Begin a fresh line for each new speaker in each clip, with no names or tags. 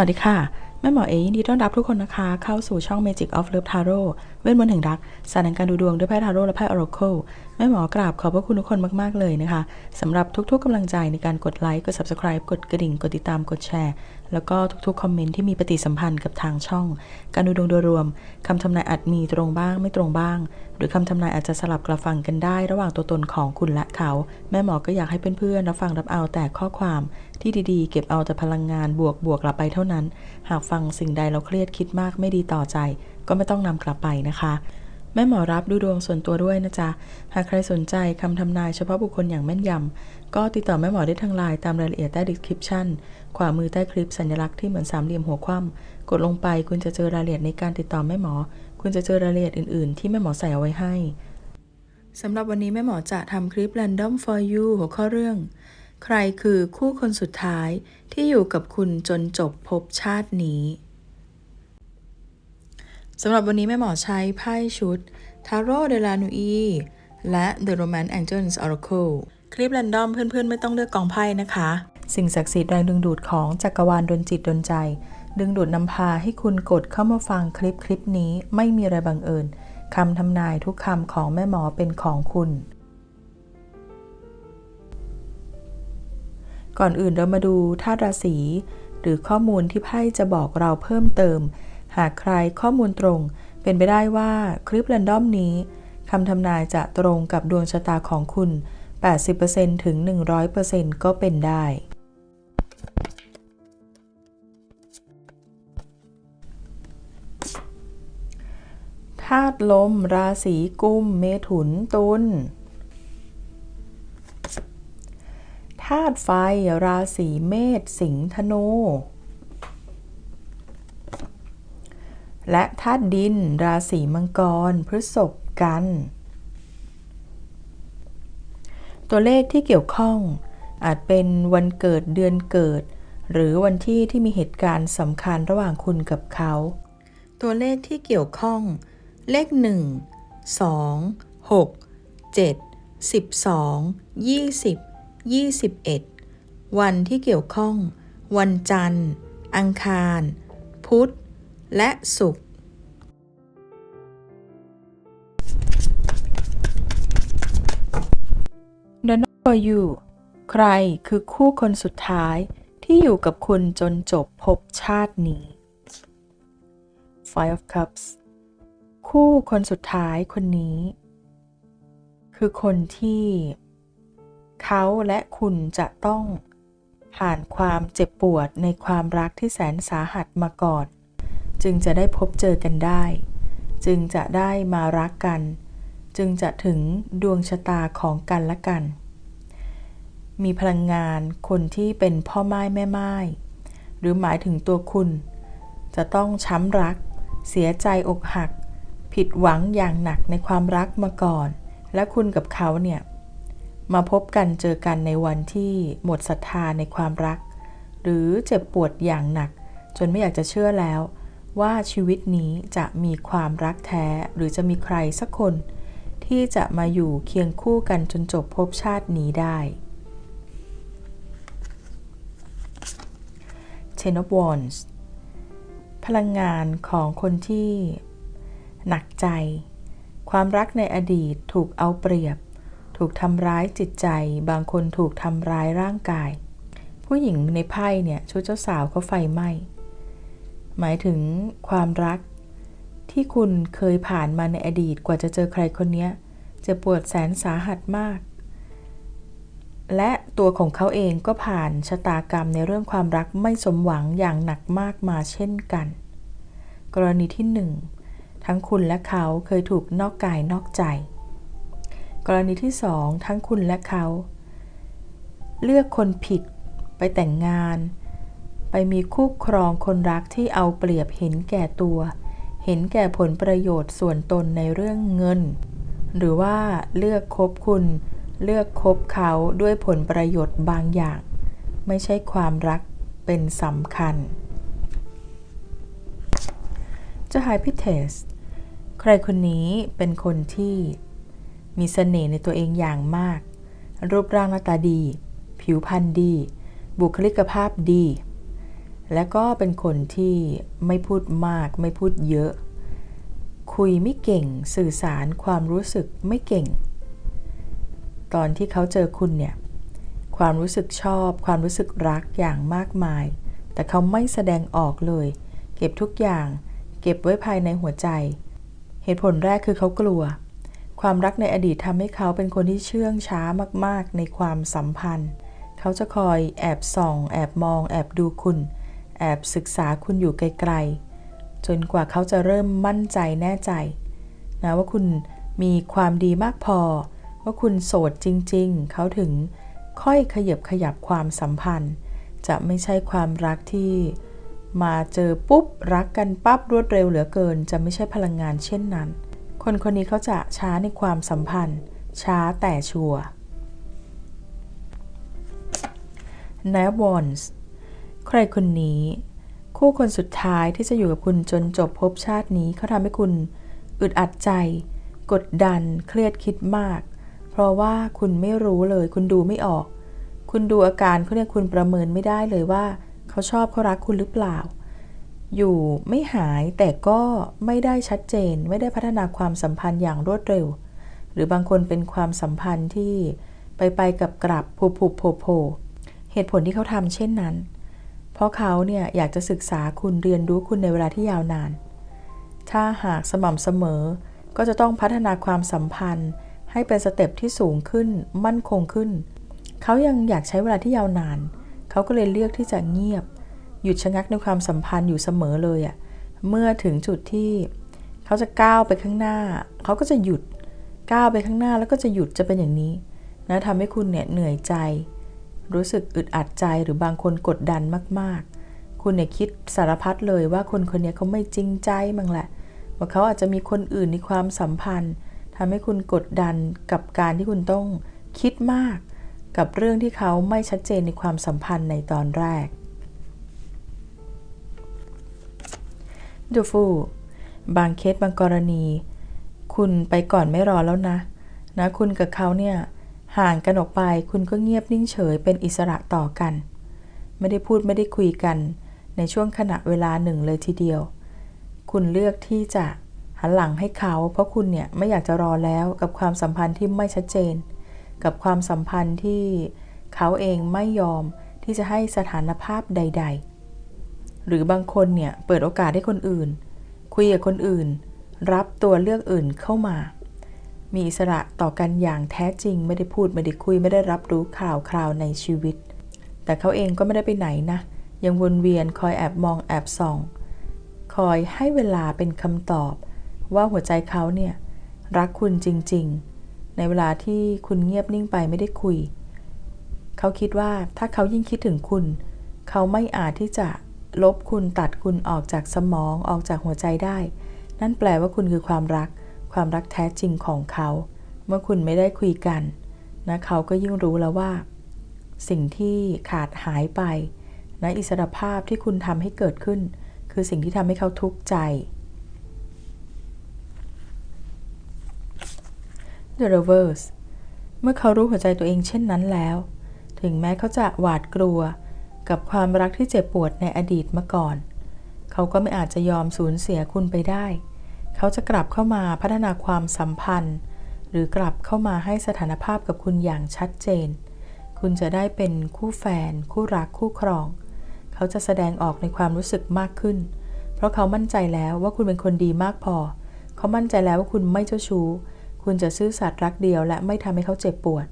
วัสดีค่ะ แม่หมอเอยินดีต้อนรับทุกคนนะคะ เข้าสู่ช่อง Magic of Love Tarot เวทมนต์แห่งรักศาสตร์แห่งการดูดวงด้วยไพ่ทาโร่และไพ่ Oracle แม่หมอกราบขอบพระคุณทุกคนมาก ๆ เลยนะคะสำหรับทุก ๆกำลังใจในการกดไลค์ กด Subscribe กดกระดิ่ง กดติดตามกดแชร์ แล้วก็ทุกๆ คอมเมนต์ที่มีปฏิสัมพันธ์กับทางช่อง การดูดวงโดยรวมคำทำนายอาจมีตรงบ้างไม่ตรงบ้าง หรือคำทำนายอาจจะสลับกระฟังกันได้ระหว่างตัวตนของคุณและเขา แม่หมอก็อยากให้เพื่อนๆรับฟังรับเอาแต่ข้อความที่ดีๆ เก็บเอาแต่พลังงานบวกบวกกลับไปเท่านั้น หากฟังสิ่งใดเราเครียดคิดมากไม่ดีต่อใจ ก็ไม่ต้องนำกลับไปนะคะแม่หมอรับดูดวงส่วนตัวด้วยนะจ๊ะ หากใครสนใจคำทำนายเฉพาะบุคคลอย่างแม่นยำ ก็ติดต่อแม่หมอได้ทางไลน์ตามรายละเอียดใต้ description ขวามือใต้คลิปสัญลักษณ์ที่เหมือนสามเหลี่ยมหัวคว่ำกดลงไปคุณจะเจอรายละเอียดในการติดต่อแม่หมอ คุณจะเจอรายละเอียดอื่น ๆ ที่แม่หมอใส่เอาไว้ให้สำหรับวันนี้แม่หมอจะทำคลิป Random for you หัวข้อเรื่อง ใครคือคู่คนสุดท้ายที่อยู่กับคุณจนจบภพชาตินี้สำหรับวันนี้แม่หมอใช้ไพ่ชุด Tarot de la Nuit และ The Romance Angels Oracle คลิป Random เพื่อนๆ ไม่ต้องเลือกกองไพ่นะคะ สิ่งศักดิ์สิทธิ์แรงดึงดูดของจักรวาลดนจิตดนใจ ดึงดูดนำพาให้คุณกดเข้ามาฟังคลิปคลิปนี้ไม่มีอะไรบังเอิญคำทำนายทุกคำของแม่หมอเป็นของคุณ ก่อนอื่นเรามาดูธาตุราศีหรือข้อมูลที่ไพ่จะบอกเราเพิ่มเติม หากใครข้อมูลตรง เป็นไปได้ว่าคลิปแรนดอมนี้คำทำนายจะตรงกับดวงชะตาของคุณ 80%ถึง 100%ก็เป็นได้ ธาตุลม ราศีกุม เมถุนตุลธาตุไฟ ราศีเมษสิงห์ธนู และธาตุดิน ราศีมังกร พฤษภกัน ตัวเลขที่เกี่ยวข้อง อาจเป็นวันเกิดเดือนเกิด หรือวันที่ที่มีเหตุการณ์สำคัญระหว่างคุณกับเขา ตัวเลขที่เกี่ยวข้อง เลข 1 2 6 7 12 20 21 วันที่เกี่ยวข้อง วันจันทร์ อังคาร พุธ และศุกร์ The Not for You ใครคือคู่คนสุดท้ายที่อยู่กับคุณจนจบภพชาตินี้ Five of Cups คู่คนสุดท้ายคนนี้ คือคนที่ เขาและคุณจะต้องผ่านความเจ็บปวดในความรักที่แสนสาหัสมาก่อน จึงจะได้พบเจอกันได้ จึงจะได้มารักกัน จึงจะถึงดวงชะตาของกันและกัน มีพลังงานคนที่เป็นพ่อไม้แม่ไม้หรือหมายถึงตัวคุณ จะต้องช้ำรัก เสียใจอกหัก ผิดหวังอย่างหนักในความรักมาก่อน และคุณกับเขาเนี่ย มาพบกันเจอกันในวันที่หมดศรัทธาในความรัก หรือเจ็บปวดอย่างหนัก จนไม่อยากจะเชื่อแล้ว ว่าชีวิตนี้จะมีความรักแท้ หรือจะมีใครสักคน ที่จะมาอยู่เคียงคู่กันจนจบภพชาตินี้ได้ Ten of Wands พลังงานของคนที่ หนักใจ ความรักในอดีตถูกเอาเปรียบ ถูกทำร้ายจิตใจ บางคนถูกทำร้ายร่างกาย ผู้หญิงในไพ่เนี่ยชุดเจ้าสาวก็ไฟไหม้หมายถึงความรักที่คุณเคยผ่านมาในอดีตกว่าจะเจอใครคนนี้จะปวดแสนสาหัสมาก และตัวของเขาเองก็ผ่านชะตากรรมในเรื่องความรักไม่สมหวังอย่างหนักมากมาเช่นกัน กรณีที่หนึ่ง ทั้งคุณและเขาเคยถูกนอกกายนอกใจ กรณีที่สองทั้งคุณและเขา เลือกคนผิด ไปแต่งงาน ไปมีคู่ครองคนรักที่เอาเปรียบเห็นแก่ตัว เห็นแก่ผลประโยชน์ส่วนตนในเรื่องเงิน หรือว่าเลือกคบคุณ เลือกคบเขาด้วยผลประโยชน์บางอย่าง ไม่ใช่ความรักเป็นสำคัญ จะหายพิเทส รคนนี้เป็นคนที่มีเสน่ห์ในตัวเองอย่างมาก รูปร่างหน้าตาดี ผิวพรรณดี บุคลิกภาพดี และก็เป็นคนที่ไม่พูดมาก ไม่พูดเยอะ คุยไม่เก่ง สื่อสารความรู้สึกไม่เก่ง ตอนที่เขาเจอคุณเนี่ย ความรู้สึกชอบ ความรู้สึกรักอย่างมากมาย แต่เขาไม่แสดงออกเลย เก็บทุกอย่าง เก็บไว้ภายในหัวใจ เหตุผลแรกคือเขากลัว ความรักในอดีตทำให้เขาเป็นคนที่เชื่องช้ามากๆ ในความสัมพันธ์ เขาจะคอยแอบส่อง แอบมอง แอบดูคุณ แอบศึกษาคุณอยู่ไกลๆ จนกว่าเขาจะเริ่มมั่นใจแน่ใจนะว่าคุณมีความดีมากพอ ว่าคุณโสดจริงๆ เขาถึงค่อยขยับขยับความสัมพันธ์ จะไม่ใช่ความรักที่ มาเจอปุ๊บรักกันปั๊บรวดเร็วเหลือเกิน จะไม่ใช่พลังงานเช่นนั้น คนคนนี้เขาจะช้าในความสัมพันธ์ ช้าแต่ชัวร์ n a v o n s ใครคนนี้ คู่คนสุดท้ายที่จะอยู่กับคุณจนจบภพชาตินี้เขาทำให้คุณอึดอัดใจ กดดัน เครียดคิดมาก เพราะว่าคุณไม่รู้เลย คุณดูไม่ออก คุณดูอาการเขาเนี่ยคุณประเมินไม่ได้เลยว่า เขาชอบเขารักคุณหรือเปล่า อยู่ไม่หายแต่ก็ไม่ได้ชัดเจน ไม่ได้พัฒนาความสัมพันธ์อย่างรวดเร็ว หรือบางคนเป็นความสัมพันธ์ที่ไปไปกับกลับผูผูโผโผเหตุผลที่เขาทำเช่นนั้น เพราะเขาเนี่ยอยากจะศึกษาคุณเรียนรู้คุณในเวลาที่ยาวนาน ถ้าหากสม่ำเสมอ ก็จะต้องพัฒนาความสัมพันธ์ ให้เป็นสเต็ปที่สูงขึ้นมั่นคงขึ้น เขายังอยากใช้เวลาที่ยาวนาน เขาก็เลยเลือกที่จะเงียบ หยุดชะงักในความสัมพันธ์อยู่เสมอเลยอะ่ะเมื่อถึงจุดที่เขาจะก้าวไปข้างหน้า เขาก็จะหยุดก้าวไปข้างหน้าแล้วก็จะหยุดจะเป็นอย่างนี้นะทำให้คุณเนี่ยเหนื่อยใจ รู้สึกอึดอัดใจหรือบางคนกดดันมากๆ คุณเนี่ยคิดสารพัดเลยว่าคนคนนี้เขาไม่จริงใจมั้งแหละว่าเขาอาจจะมีคนอื่นในความสัมพันธ์ทำให้คุณกดดันกับการที่คุณต้องคิดมาก กับเรื่องที่เขาไม่ชัดเจนในความสัมพันธ์ในตอนแรกดูฟูบางเคสบางกรณี คุณไปก่อนไม่รอแล้วนะ นะคุณกับเขาเนี่ยห่างกันออกไปคุณก็เงียบนิ่งเฉยเป็นอิสระต่อกัน ไม่ได้พูดไม่ได้คุยกันในช่วงขณะเวลาหนึ่งเลยทีเดียว คุณเลือกที่จะหันหลังให้เขา เพราะคุณเนี่ยไม่อยากจะรอแล้วกับความสัมพันธ์ที่ไม่ชัดเจน กับความสัมพันธ์ที่เขาเองไม่ยอมที่จะให้สถานภาพใด ๆ หรือบางคนเนี่ยเปิดโอกาสให้คนอื่น คุยกับคนอื่น รับตัวเลือกอื่นเข้ามา มีอิสระต่อกันอย่างแท้จริงไม่ได้พูดไม่ได้คุยไม่ได้รับรู้ข่าวคราวในชีวิต แต่เขาเองก็ไม่ได้ไปไหนนะ ยังวนเวียนคอยแอบมองแอบส่อง คอยให้เวลาเป็นคำตอบว่าหัวใจเขาเนี่ยรักคุณจริง ๆ ในเวลาที่คุณเงียบนิ่งไปไม่ได้คุย เขาคิดว่าถ้าเขายิ่งคิดถึงคุณ เขาไม่อาจที่จะลบคุณตัดคุณออกจากสมองออกจากหัวใจได้ นั่นแปลว่าคุณคือความรัก ความรักแท้จริงของเขา เมื่อคุณไม่ได้คุยกันนะเขาก็ยิ่งรู้แล้วว่า สิ่งที่ขาดหายไปนะอิสรภาพที่คุณทำให้เกิดขึ้น คือสิ่งที่ทำให้เขาทุกข์ใจ The Reverse เมื่อเขารู้หัวใจตัวเองเช่นนั้นแล้ว ถึงแม้เขาจะหวาดกลัวกับความรักที่เจ็บปวดในอดีตมาก่อน เขาก็ไม่อาจจะยอมสูญเสียคุณไปได้ เขาจะกลับเข้ามาพัฒนาความสัมพันธ์ หรือกลับเข้ามาให้สถานภาพกับคุณอย่างชัดเจน คุณจะได้เป็นคู่แฟน คู่รักคู่ครอง เขาจะแสดงออกในความรู้สึกมากขึ้น เพราะเขามั่นใจแล้วว่าคุณเป็นคนดีมากพอ เขามั่นใจแล้วว่าคุณไม่เจ้าชู้ คุณจะซื่อสัตย์รักเดียวและไม่ทำให้เขาเจ็บปวด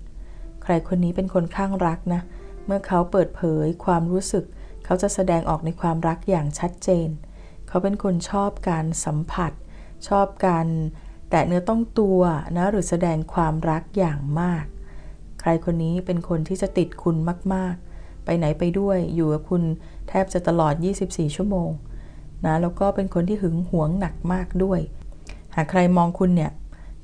ใครคนนี้เป็นคนข้างรักนะ เมื่อเขาเปิดเผยความรู้สึก เขาจะแสดงออกในความรักอย่างชัดเจน เขาเป็นคนชอบการสัมผัส ชอบการแตะเนื้อต้องตัวนะหรือแสดงความรักอย่างมาก ใครคนนี้เป็นคนที่จะติดคุณมาก ๆ ไปไหนไปด้วยอยู่กับคุณแทบจะตลอด 24 ชั่วโมงนะแล้วก็เป็นคนที่หึงหวงหนักมากด้วย หากใครมองคุณเนี่ย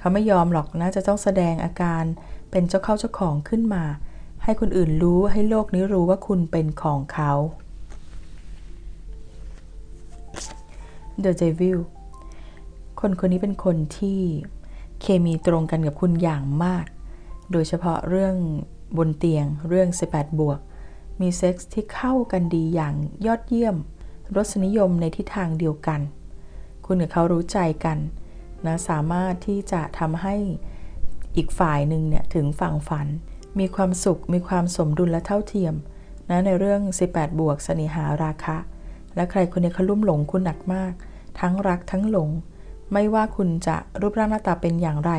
เขาไม่ยอมหรอกนะจะต้องแสดงอาการเป็นเจ้าเข้าเจ้าของขึ้นมา ให้คนอื่นรู้ให้โลกนี้รู้ว่าคุณเป็นของเขา The Devil คนคนนี้เป็นคนที่เคมีตรงกันกับคุณอย่างมาก โดยเฉพาะเรื่องบนเตียงเรื่อง 18 บวก มีเซ็กส์ที่เข้ากันดีอย่างยอดเยี่ยม รสนิยมในทิศทางเดียวกัน คุณกับเขารู้ใจกัน นะสามารถที่จะทำให้อีกฝ่ายหนึ่งเนี่ยถึงฝั่งฝัน มีความสุขมีความสมดุลและเท่าเทียมนะในเรื่อง 18 บวกสนิหาราคะ และใครคนนี้เขาลุ่มหลงคุณหนักมาก ทั้งรักทั้งหลง ไม่ว่าคุณจะรูปร่างหน้าตาเป็นอย่างไร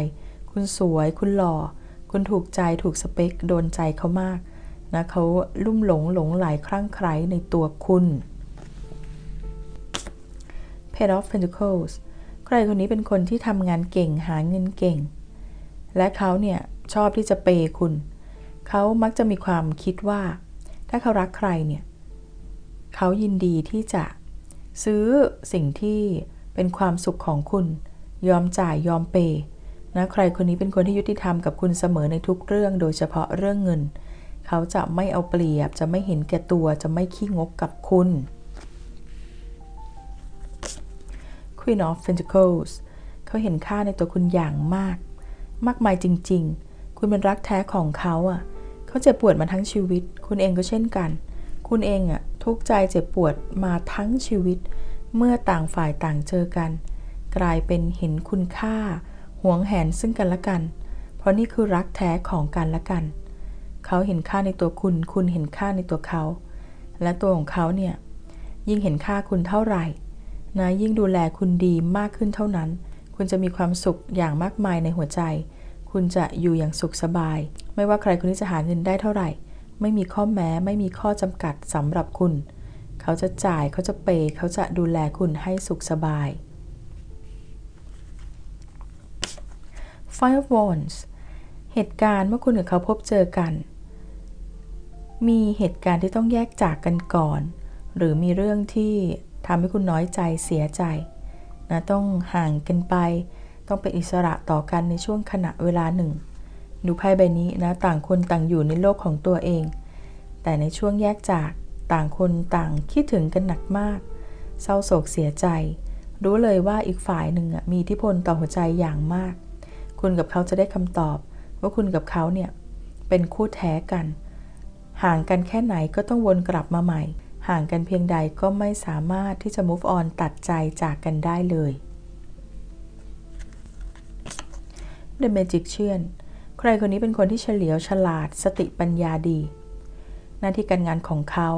คุณสวย คุณหล่อ คุณถูกใจถูกสเปค โดนใจเขามากนะเขาลุ่มหลงหลงไหลคลั่งไคล้ในตัวคุณ Page of Pentacles ใครคนนี้เป็นคนที่ทำงานเก่งหาเงินเก่ง และเขาเนี่ยชอบที่จะเปย์คุณ เขามักจะมีความคิดว่า ถ้าเขารักใครเนี่ยเขายินดีที่จะซื้อสิ่งที่เป็นความสุขของคุณ ยอมจ่ายยอมเปย์นะใครคนนี้เป็นคนที่ยุติธรรมกับคุณเสมอในทุกเรื่องโดยเฉพาะเรื่องเงิน เขาจะไม่เอาเปรียบ จะไม่เห็นแก่ตัว จะไม่ขี้งกกับคุณ Queen of Pentacles เขาเห็นค่าในตัวคุณอย่างมาก มากมายจริง ๆ คุณเป็นรักแท้ของเขาอะ เขาเจ็บปวดมาทั้งชีวิต คุณเองก็เช่นกัน คุณเองอะทุกใจเจ็บปวดมาทั้งชีวิต เมื่อต่างฝ่ายต่างเจอกัน กลายเป็นเห็นคุณค่าหวงแหนซึ่งกันและกัน เพราะนี่คือรักแท้ของกันและกัน เขาเห็นค่าในตัวคุณ คุณเห็นค่าในตัวเขา และตัวของเขาเนี่ยยิ่งเห็นค่าคุณเท่าไหร่ นะยิ่งดูแลคุณดีมากขึ้นเท่านั้น คุณจะมีความสุขอย่างมากมายในหัวใจ คุณจะอยู่อย่างสุขสบาย ไม่ว่าใครคนนี้จะหาเงินได้เท่าไหร่ ไม่มีข้อแม้ไม่มีข้อจำกัดสำหรับคุณ เขาจะจ่ายเขาจะเปย์เขาจะดูแลคุณให้สุขสบาย Five of Wands เหตุการณ์เมื่อคุณกับเขาพบเจอกัน มีเหตุการณ์ที่ต้องแยกจากกันก่อน หรือมีเรื่องที่ำให้คุณน้อยใจเสียใจนะต้องห่างกันไป ต้องเป็นอิสระต่อกันในช่วงขณะเวลาหนึ่ง ดูไพ่ใบนี้นะต่างคนต่างอยู่ในโลกของตัวเอง แต่ในช่วงแยกจากต่างคนต่างคิดถึงกันหนักมาก เศร้าโศกเสียใจ รู้เลยว่าอีกฝ่ายหนึ่งมีอิทธิพลต่อหัวใจอย่างมาก คุณกับเขาจะได้คำตอบ ว่าคุณกับเขาเนี่ยเป็นคู่แท้กัน ห่างกันแค่ไหนก็ต้องวนกลับมาใหม่ ห่างกันเพียงใดก็ไม่สามารถที่จะ move on ตัดใจจากกันได้เลย The Magician ใครคนนี้เป็นคนที่เฉลียวฉลาดสติปัญญาดี หน้าที่การงานของเขา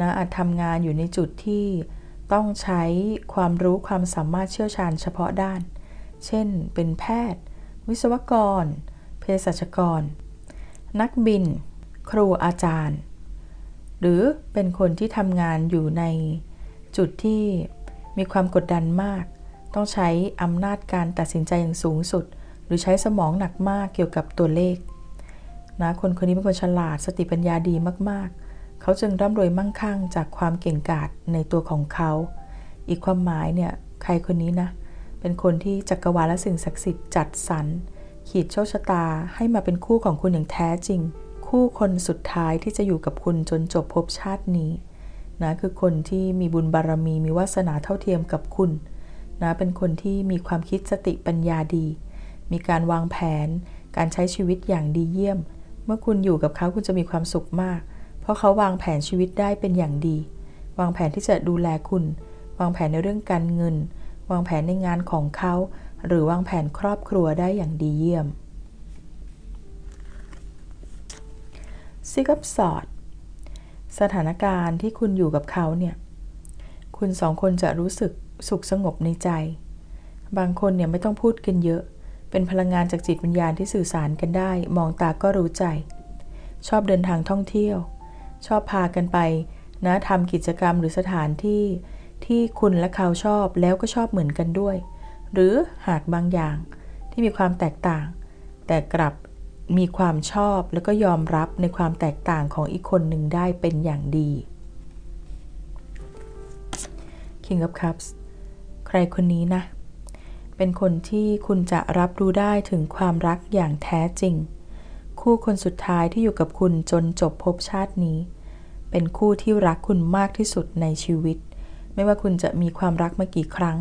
นะอาจทำงานอยู่ในจุดที่ต้องใช้ความรู้ความสามารถเชี่ยวชาญเฉพาะด้าน เช่น เป็นแพทย์ วิศวกร เภสัชกร นักบิน ครูอาจารย์ หรือเป็นคนที่ทำงานอยู่ในจุดที่มีความกดดันมาก ต้องใช้อำนาจการตัดสินใจอย่างสูงสุด หรือใช้สมองหนักมากเกี่ยวกับตัวเลขนะคนคนนี้เป็นคนฉลาดสติปัญญาดีมากๆ เขาจึงร่ำรวยมั่งคั่งจากความเก่งกาจในตัวของเขา อีกความหมายเนี่ยใครคนนี้นะเป็นคนที่จักรวาลและสิ่งศักดิ์สิทธิ์จัดสรรขีดโชคชะตาให้มาเป็นคู่ของคุณอย่างแท้จริง คู่คนสุดท้ายที่จะอยู่กับคุณจนจบภพชาตินี้นะคือคนที่มีบุญบารมีมีวาสนาเท่าเทียมกับคุณนะเป็นคนที่มีความคิดสติปัญญาดี มีการวางแผน การใช้ชีวิตอย่างดีเยี่ยม เมื่อคุณอยู่กับเขาคุณจะมีความสุขมาก เพราะเขาวางแผนชีวิตได้เป็นอย่างดี วางแผนที่จะดูแลคุณ วางแผนในเรื่องการเงิน วางแผนในงานของเขา หรือวางแผนครอบครัวได้อย่างดีเยี่ยม ซิกับสอด สถานการณ์ที่คุณอยู่กับเขาเนี่ย คุณสองคนจะรู้สึกสุขสงบในใจ บางคนเนี่ยไม่ต้องพูดกันเยอะ เป็นพลังงานจากจิตวิญญาณที่สื่อสารกันได้ มองตาก็รู้ใจ ชอบเดินทางท่องเที่ยว ชอบพากันไปนะทำกิจกรรมหรือสถานที่ที่คุณและเขาชอบแล้วก็ชอบเหมือนกันด้วย หรือหากบางอย่างที่มีความแตกต่าง แต่กลับ มีความชอบแล้วก็ยอมรับในความแตกต่างของอีกคนหนึ่งได้เป็นอย่างดี King of Cups ใครคนนี้นะ เป็นคนที่คุณจะรับรู้ได้ถึงความรักอย่างแท้จริง คู่คนสุดท้ายที่อยู่กับคุณจนจบภพชาตินี้ เป็นคู่ที่รักคุณมากที่สุดในชีวิต ไม่ว่าคุณจะมีความรักมากี่ครั้ง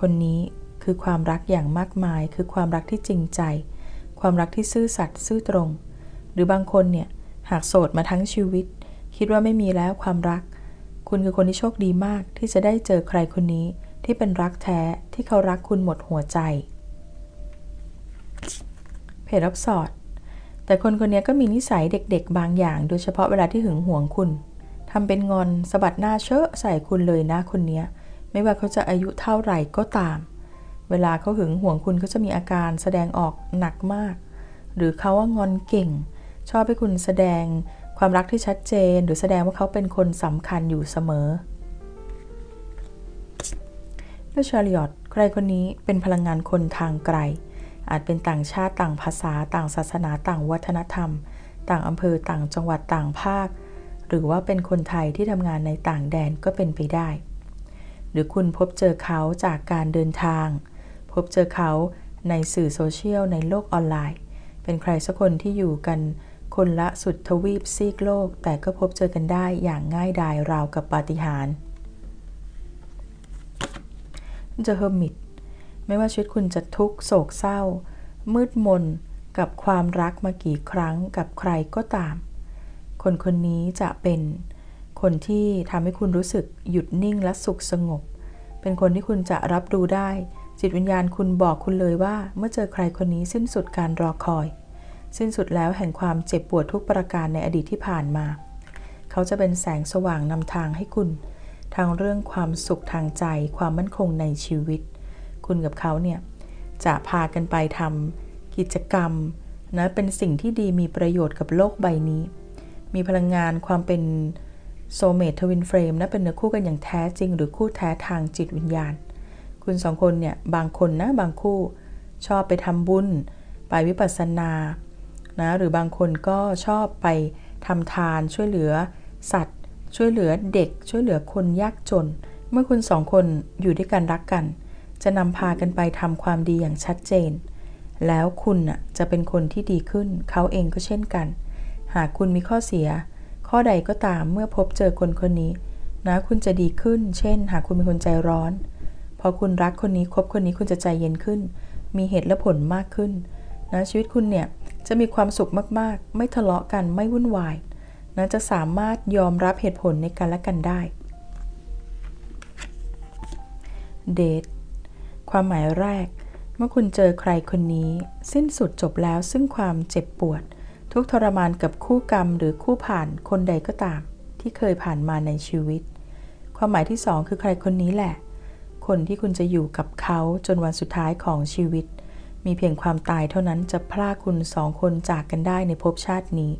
คนนี้คือความรักอย่างมากมาย คือความรักที่จริงใจ ความรักที่ซื่อสัตย์ซื่อตรง หรือบางคนเนี่ยหากโสดมาทั้งชีวิต คิดว่าไม่มีแล้วความรัก คุณคือคนที่โชคดีมากที่จะได้เจอใครคนนี้ที่เป็นรักแท้ที่เขารักคุณหมดหัวใจ เพจรับสอด แต่คนคนนี้ก็มีนิสัยเด็กๆ บางอย่าง โดยเฉพาะเวลาที่หึงหวงคุณทำเป็นงอนสะบัดหน้าเชอะใส่คุณเลยนะคนนี้ไม่ว่าเขาจะอายุเท่าไหร่ก็ตาม เวลาเขาหึงหวงคุณเขาจะมีอาการแสดงออกหนักมาก หรือเขาว่างอนเก่ง ชอบให้คุณแสดงความรักที่ชัดเจน หรือแสดงว่าเขาเป็นคนสำคัญอยู่เสมอด้วยชาริอตใครคนนี้เป็นพลังงานคนทางไกล อาจเป็นต่างชาติต่างภาษา ต่างศาสนาต่างวัฒนธรรม ต่างอำเภอต่างจังหวัดต่างภาค หรือว่าเป็นคนไทยที่ทำงานในต่างแดนก็เป็นไปได้ หรือคุณพบเจอเขาจากการเดินทาง พบเจอเขาในสื่อโซเชียลในโลกออนไลน์ เป็นใครสักคนที่อยู่กันคนละสุดทวีปซีกโลก แต่ก็พบเจอกันได้อย่างง่ายดายราวกับปาฏิหาริย์จะเฮอร์มิตไม่ว่าชีวิตคุณจะทุกโศกเศร้า มืดมนกับความรักมากี่ครั้งกับใครก็ตาม คนคนนี้จะเป็นคนที่ทำให้คุณรู้สึกหยุดนิ่งและสุขสงบ เป็นคนที่คุณจะรับรู้ได้ จิตวิญญาณคุณบอกคุณเลยว่า เมื่อเจอใครคนนี้สิ้นสุดการรอคอย สิ้นสุดแล้วแห่งความเจ็บปวดทุกประการในอดีตที่ผ่านมา เขาจะเป็นแสงสว่างนำทางให้คุณ ทางเรื่องความสุขทางใจ ความมั่นคงในชีวิต คุณกับเขาเนี่ยจะพากันไปทำกิจกรรมนะเป็นสิ่งที่ดีมีประโยชน์กับโลกใบนี้ มีพลังงานความเป็นโซเมททวินเฟรมนะเป็นเนื้อคู่กันอย่างแท้จริง หรือคู่แท้ทางจิตวิญญาณ คุณสองคนเนี่ยบางคนนะบางคู่ชอบไปทำบุญ ไปวิปัสสนานะหรือบางคนก็ชอบไปทำทานช่วยเหลือสัตว์ ช่วยเหลือเด็ก ช่วยเหลือคนยากจน เมื่อคุณสองคนอยู่ด้วยกันรักกัน จะนำพากันไปทำความดีอย่างชัดเจน แล้วคุณน่ะจะเป็นคนที่ดีขึ้น เขาเองก็เช่นกัน หากคุณมีข้อเสีย ข้อใดก็ตามเมื่อพบเจอคนคนนี้นะคุณจะดีขึ้น เช่น หากคุณเป็นคนใจร้อน พอคุณรักคนนี้คบคนนี้คุณจะใจเย็นขึ้น มีเหตุและผลมากขึ้นนะชีวิตคุณเนี่ยจะมีความสุขมากๆ ไม่ทะเลาะกันไม่วุ่นวายนะจะสามารถยอมรับเหตุผลในการและกันได้เดทความหมายแรก เมื่อคุณเจอใครคนนี้ สิ้นสุดจบแล้วซึ่งความเจ็บปวด ทุกทรมานกับคู่กรรมหรือคู่ผ่านคนใดก็ตาม ที่เคยผ่านมาในชีวิต ความหมายที่สองคือใครคนนี้แหละ คนที่คุณจะอยู่กับเขาจนวันสุดท้ายของชีวิต มีเพียงความตายเท่านั้นจะพลากคุณสองคนจากกันได้ในภพชาตินี้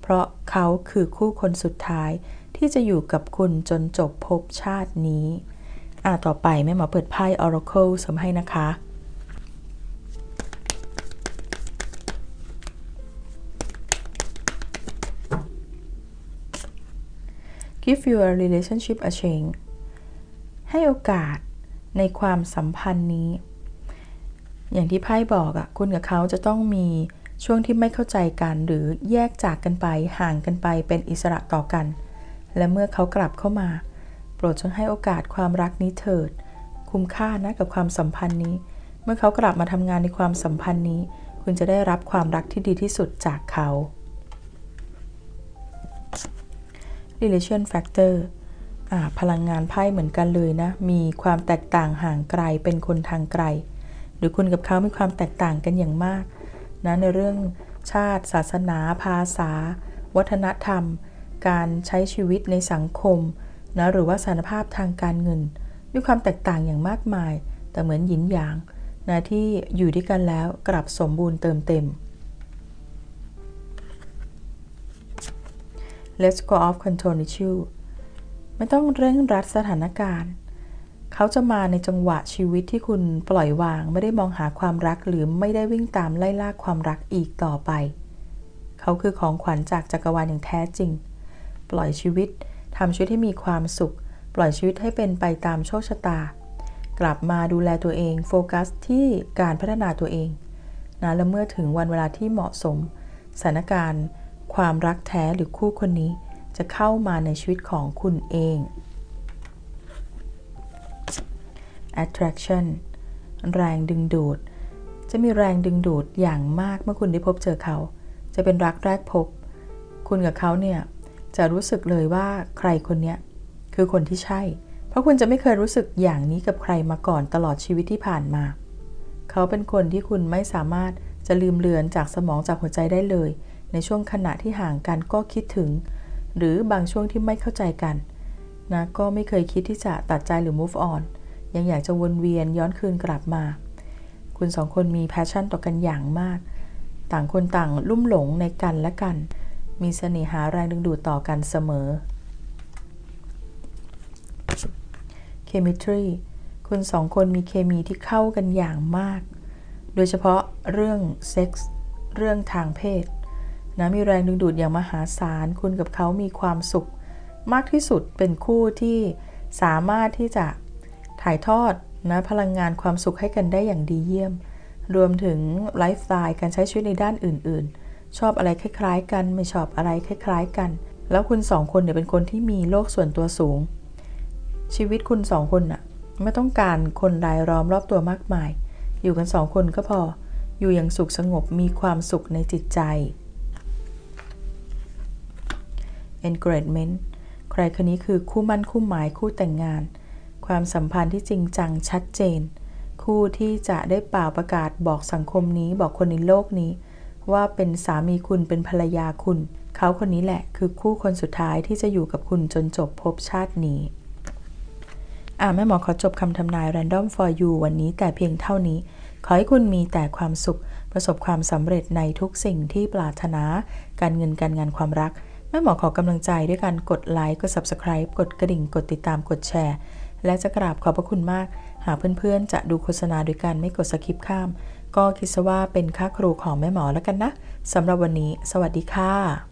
เพราะเขาคือคู่คนสุดท้ายที่จะอยู่กับคุณจนจบภพชาตินี้อ่าต่อไปแม่หมอเปิดไพ่ Oracle เสมให้นะคะ Give your relationship a chance ให้โอกาส ในความสัมพันธ์นี้ อย่างที่ไพ่บอกอะคุณกับเขาจะต้องมีช่วงที่ไม่เข้าใจกันหรือแยกจากกันไปห่างกันไปเป็นอิสระต่อกัน และเมื่อเขากลับเข้ามา โปรดจงให้โอกาสความรักนี้เถิด คุ้มค่านะกับความสัมพันธ์นี้ เมื่อเขากลับมาทำงานในความสัมพันธ์นี้ คุณจะได้รับความรักที่ดีที่สุดจากเขา relation factor พลังงานไพ่เหมือนกันเลยนะ มีความแตกต่างห่างไกลเป็นคนทางไกล หรือคุณกับเขามีความแตกต่างกันอย่างมากนะในเรื่องชาติ ศาสนา ภาษา วัฒนธรรม การใช้ชีวิตในสังคมนะหรือว่าสารภาพทางการเงิน มีความแตกต่างอย่างมากมาย แต่เหมือนหยินหยางนะที่อยู่ด้วยกันแล้วกลับสมบูรณ์เติมเต็ม Let's go off control issue ไม่ต้องเร่งรัดสถานการณ์ เขาจะมาในจังหวะชีวิตที่คุณปล่อยวางไม่ได้มองหาความรักหรือไม่ได้วิ่งตามไล่ล่าความรักอีกต่อไป เขาคือของขวัญจากจักรวาลอย่างแท้จริง ปล่อยชีวิตทำชีวิตให้มีความสุข ปล่อยชีวิตให้เป็นไปตามโชคชะตา กลับมาดูแลตัวเอง โฟกัสที่การพัฒนาตัวเองนะและเมื่อถึงวันเวลาที่เหมาะสมสถานการณ์ ความรักแท้หรือคู่คนนี้ จะเข้ามาในชีวิตของคุณเอง attraction แรงดึงดูด จะมีแรงดึงดูดอย่างมากเมื่อคุณได้พบเจอเขา จะเป็นรักแรกพบ คุณกับเขาเนี่ยจะรู้สึกเลยว่าใครคนเนี้ยคือคนที่ใช่ เพราะคุณจะไม่เคยรู้สึกอย่างนี้กับใครมาก่อนตลอดชีวิตที่ผ่านมา เขาเป็นคนที่คุณไม่สามารถจะลืมเลือนจากสมองจากหัวใจได้เลย ในช่วงขณะที่ห่างกันก็คิดถึง หรือบางช่วงที่ไม่เข้าใจกันนะก็ไม่เคยคิดที่จะตัดใจหรือ move on ยังอยากจะวนเวียนย้อนคืนกลับมา คุณสองคนมีแพชชั่นต่อกันอย่างมาก ต่างคนต่างลุ่มหลงในกันและกัน มีเสน่หาแรงดึงดูดต่อกันเสมอ chemistry คุณสองคนมีเคมีที่เข้ากันอย่างมาก โดยเฉพาะเรื่องเซ็กส์เรื่องทางเพศ นะมีแรงดึงดูดอย่างมหาศาลคุณกับเขามีความสุข มากที่สุดเป็นคู่ที่สามารถที่จะถ่ายทอดนะพลังงานความสุขให้กันได้อย่างดีเยี่ยม รวมถึงไลฟ์สไตล์การใช้ชีวิตในด้านอื่น ๆ ชอบอะไรคล้าย ๆ กันไม่ชอบอะไรคล้าย ๆ กัน แล้วคุณสองคนเนี่ยเป็นคนที่มีโลกส่วนตัวสูง ชีวิตคุณสองคนน่ะไม่ต้องการคนรายล้อมรอบตัวมากมาย อยู่กันสองคนก็พอ อยู่อย่างสุขสงบมีความสุขในจิตใจ engagement ใครคนนี้คือคู่มั่นคู่หมายคู่แต่งงาน ความสัมพันธ์ที่จริงจังชัดเจน คู่ที่จะได้เป่าประกาศบอกสังคมนี้บอกคนในโลกนี้ ว่าเป็นสามีคุณเป็นภรรยาคุณ เขาคนนี้แหละคือคู่คนสุดท้ายที่จะอยู่กับคุณจนจบภพชาตินี้อ่าแม่หมอขอจบคำทำนาย Random for you วันนี้แต่เพียงเท่านี้ ขอให้คุณมีแต่ความสุข ประสบความสำเร็จในทุกสิ่งที่ปรารถนา การเงินการงานความรัก แม่หมอขอกำลังใจด้วยการกดไลค์ กด Subscribe กดกระดิ่ง กดติดตาม กดแชร์ และจะกราบขอบพระคุณมาก หากเพื่อนๆ จะดูโฆษณาโดยการไม่กดสคิปข้าม ก็คิดซะว่าเป็นค่าครูของแม่หมอแล้วกันนะสำหรับวันนี้ สวัสดีค่ะ